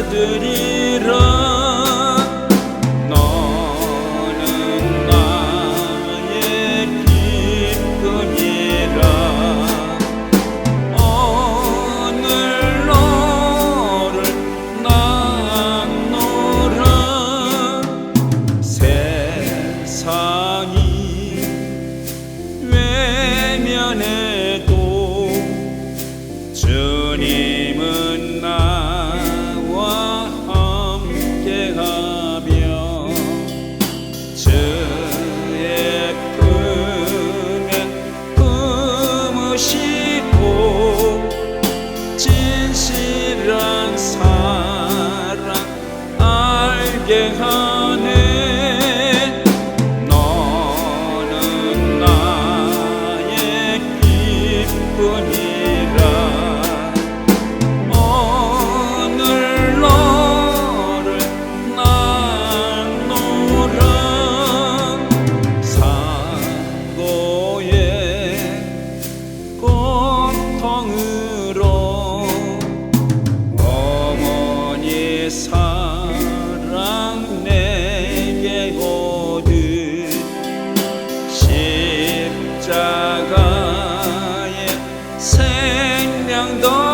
받으리라 너는 나의 기쁨이라 오늘 너를 나노라 세상이 외면해 함께하네 너는 나의 기쁨이라. ng doon.